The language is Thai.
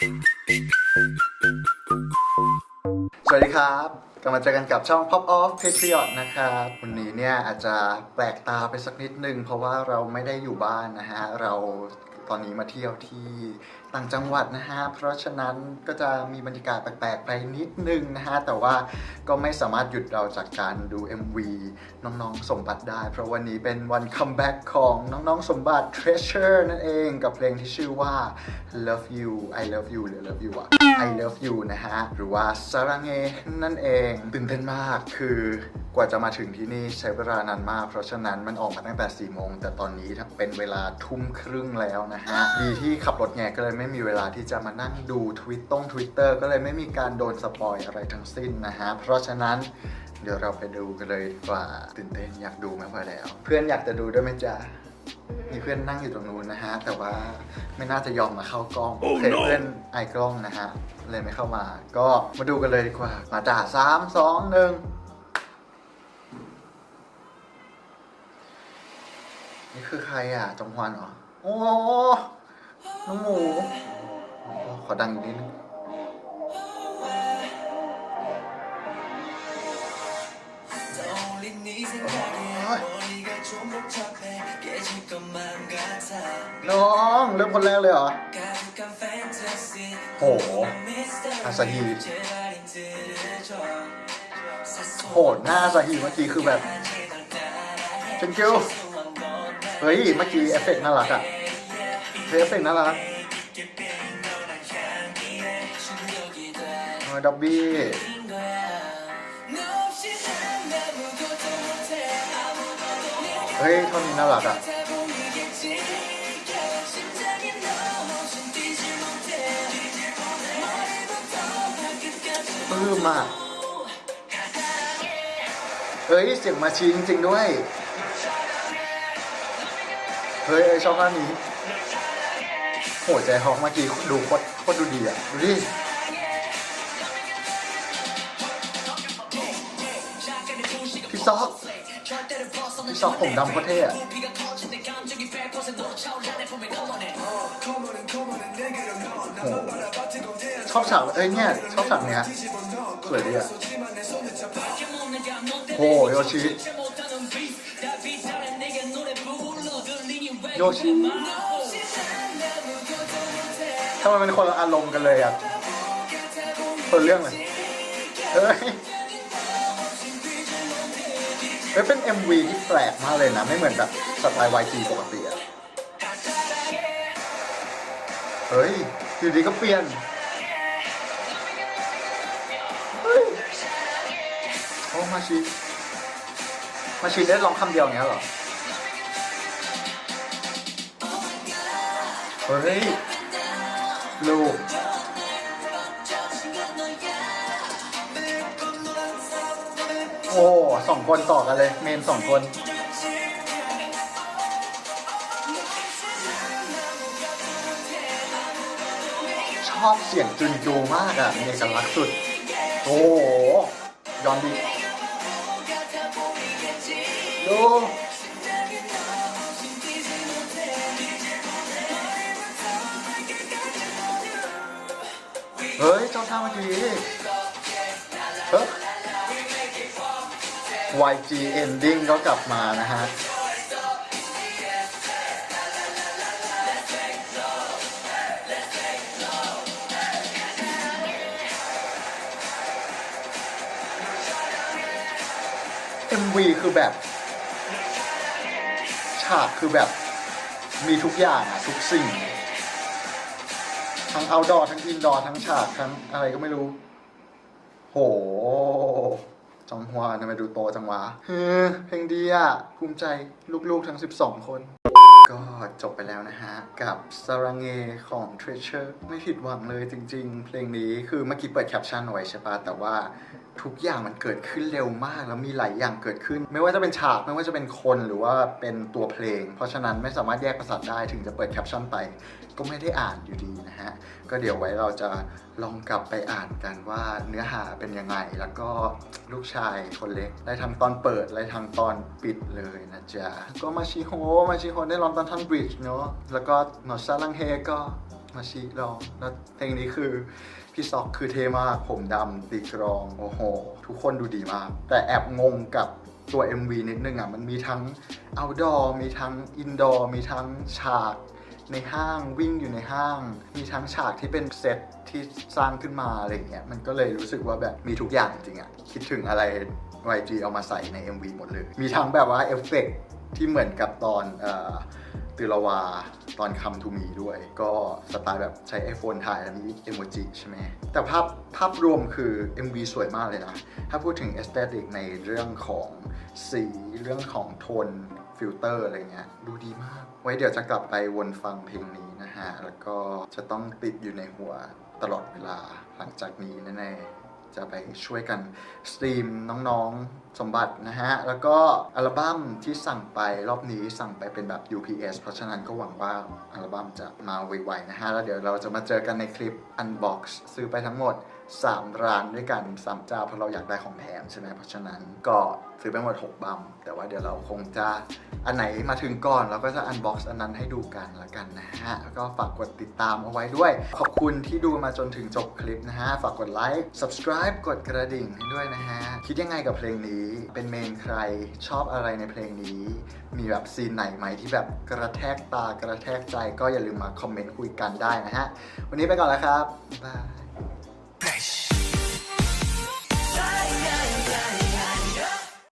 สวัสดีครับกลับมาเจอกันกับช่อง Pop Off Patriot นะครับ วันนี้เนี่ยอาจจะแปลกตาไปสักนิดนึง เพราะว่าเราไม่ได้อยู่บ้านนะฮะ เรา ตอนนี้มาเที่ยวที่ต่างจังหวัดนะฮะ เพราะฉะนั้นก็จะมีบรรยากาศแปลกๆไปนิดนึงนะฮะ แต่ว่าก็ไม่สามารถหยุดเราจากการดู MV น้องๆสมบัติได้ เพราะวันนี้เป็นวันคัมแบ็กของน้องๆสมบัติ Treasure นั่นเองกับเพลงที่ชื่อว่า Love You I Love You หรือ Love You อะ I Love You นะฮะ หรือว่า Sarange นั่นเองตื่นเต้นมากคือกว่าจะมาถึงที่นี่ใช้เวลานานมาก เพราะฉะนั้นมันออกมาตั้งแต่4โมง แต่ตอนนี้เป็นเวลาทุ่มครึ่งแล้วนะฮะ ดีที่ขับรถไงก็เลยไม่มีเวลาที่จะมานั่งดูทวิตต้งทวิตเตอร์ก็เลยไม่มีการโดนสปอยอะไรทั้งสิ้นนะฮะ เพราะฉะนั้นเดี๋ยวเราไปดูกันเลยดีกว่าตื่นเต้นอยากดูมากพอแล้ว เพื่อนอยากจะดูด้วยไหมจ๊ะมีเพื่อนนั่งอยู่ตรงนู้นนะฮะ แต่ว่าไม่น่าจะยอมมาเข้ากล้อง Oh เพื่อน no เพื่อนไอกล้องนะฮะเลยไม่เข้ามา ก็มาดูกันเลยดีกว่า มาจ่าสามสองหนึ่ง คือใครอะจงฮวานเหรอ โอ้น้องหมูโอ้ขอดังอีกนิดนึงน้องเริ่มคนแรกเลยเหรอ โหอาซาฮีโหหน้าอาซาฮีเมื่อกี้คือแบบ thank you เฮ้ย เมื่อกี้เอฟเฟกต์น่ารักอะเฮ้ยเอฟเฟกต์น่ารักเออดับบี้เฮ้ยท่อนนี้น่ารักอะปื้มมากเฮ้ยเสียงมาชีจริงๆด้วย เฮ้ยชอบภาพนี้โหใจฮอกเมื่อกี้ดูโคตรโคตรดูดีอะ ดูดิพี่ซอกพี่ซอกผมดำโคตรเท่อะโหชอบฉากเอ้ยเนี่ยชอบฉากเนี้ยสวยดีอะโหโยชิ โยชิทำไมเป็นคนละอารมณ์กันเลยอะคนเรื่องเลยเฮ้ยเฮ้ยเป็น MV ที่แปลกมากเลยนะ ไม่เหมือนแบบสไตล์ YG ปกติอะเฮ้ยอยู่ดีก็เปลี่ยนเฮ้ยโอ้มาชิ มาชิได้ร้องคำเดียวอย่างเงี้ยเหรอ เฮ้ยลูกโอ้สองคนต่อกันเลย เมนสองคน ชอบเสียงจุนจูมากอะมีเอกลักสุด โอ้โหย้อนดีดู เฮ้ยจ้าท่าเมื่อกี้เฮ้ย YG Ending ก็กลับมานะฮะ MV คือแบบ ฉากคือแบบมีทุกอย่างอะทุกสิ่ง ทั้งเอาดอทั้งอินดอทั้งฉากทั้งอะไรก็ไม่รู้ โห จองฮวาทำไมดูโตจังวะเฮ้เพลงดีอะ ภูมิใจลูกๆทั้ง 12 คน ก็ จบไปแล้วนะฮะ กับ s a r a n g e ของ Treasure ไม่ผิดหวังเลยจริงๆ เพลงนี้คือเมื่อกี้เปิดแคปชั่นไว้ใช่ปะแต่ว่าทุกอย่างมันเกิดขึ้นเร็วมากแล้วมีหลายอย่างเกิดขึ้น ไม่ว่าจะเป็นฉากไม่ว่าจะเป็นคนหรือว่าเป็นตัวเพลง เพราะฉะนั้นไม่สามารถแยกประสาทได้ถึงจะเปิดแคปชั่นไป ก็ไม่ได้อ่านอยู่ดีนะฮะ ก็เดี๋ยวไว้เราจะลองกลับไปอ่านกันว่าเนื้อหาเป็นยังไง แล้วก็ลูกชายคนเล็กได้ทั้งตอนเปิดได้ทั้งตอนปิดเลยนะจ๊ะก็มาชิโฮมาชิโฮได้ร้องตอนท่อนบริดจ์เนาะแล้วก็หนอซาลังเฮก็มาชิร้อง แล้วเพลงนี้คือพี่ซอกคือเท่มากผมดำตีกรอง โอ้โห ทุกคนดูดีมาก แต่แอบงงกับตัว MV นิดนึงอะ มันมีทั้ง outdoor มีทั้ง indoor มีทั้งฉากในห้างวิ่งอยู่ในห้าง มีทั้งฉากที่เป็นเซตที่สร้างขึ้นมาอะไรเงี้ยมันก็เลยรู้สึกว่าแบบมีทุกอย่างจริงอะคิดถึงอะไร YG เอามาใส่ใน MV หมดเลย มีทั้งแบบว่าเอฟเฟกต์ที่เหมือนกับตอนอ ตือลวาตอนคำทูมีด้วย ก็สไตล์แบบใช้ iPhone ถ่ายอันนี้เอโมจิใช่ไหมแต่ภาพภาพรวมคือ MV สวยมากเลยนะ ถ้าพูดถึง aesthetic ในเรื่องของสีเรื่องของโทนฟิลเตอร์อะไรเงี้ยดูดีมาก ไว้เดี๋ยวจะกลับไปวนฟังเพลงนี้นะฮะ แล้วก็จะต้องติดอยู่ในหัวตลอดเวลาหลังจากนี้แน่ๆ จะไปช่วยกันสตรีมน้องๆสมบัตินะฮะ แล้วก็อัลบั้มที่สั่งไปรอบนี้สั่งไปเป็นแบบ UPS เพราะฉะนั้นก็หวังว่าอัลบั้มจะมาไวๆนะฮะ แล้วเดี๋ยวเราจะมาเจอกันในคลิป Unbox ซื้อไปทั้งหมด 3 ร้านด้วยกัน 3 เจ้าเพราะเราอยากได้ของแถมใช่ไหมเพราะฉะนั้นก็ซื้อไปหมด 6 บัม แต่ว่าเดี๋ยวเราคงจะอันไหนมาถึงก่อนเราก็จะ unbox อันนั้นให้ดูกันละกันนะฮะ แล้วก็ฝากกดติดตามเอาไว้ด้วย ขอบคุณที่ดูมาจนถึงจบคลิปนะฮะ ฝากกดไลค์ subscribe กดกระดิ่งให้ด้วยนะฮะ คิดยังไงกับเพลงนี้ เป็นเมนใคร ชอบอะไรในเพลงนี้ มีแบบซีนไหนไหมที่แบบกระแทกตากระแทกใจก็อย่าลืมมาคอมเมนต์คุยกันได้นะฮะ วันนี้ไปก่อนแล้วครับบ๊ายบาย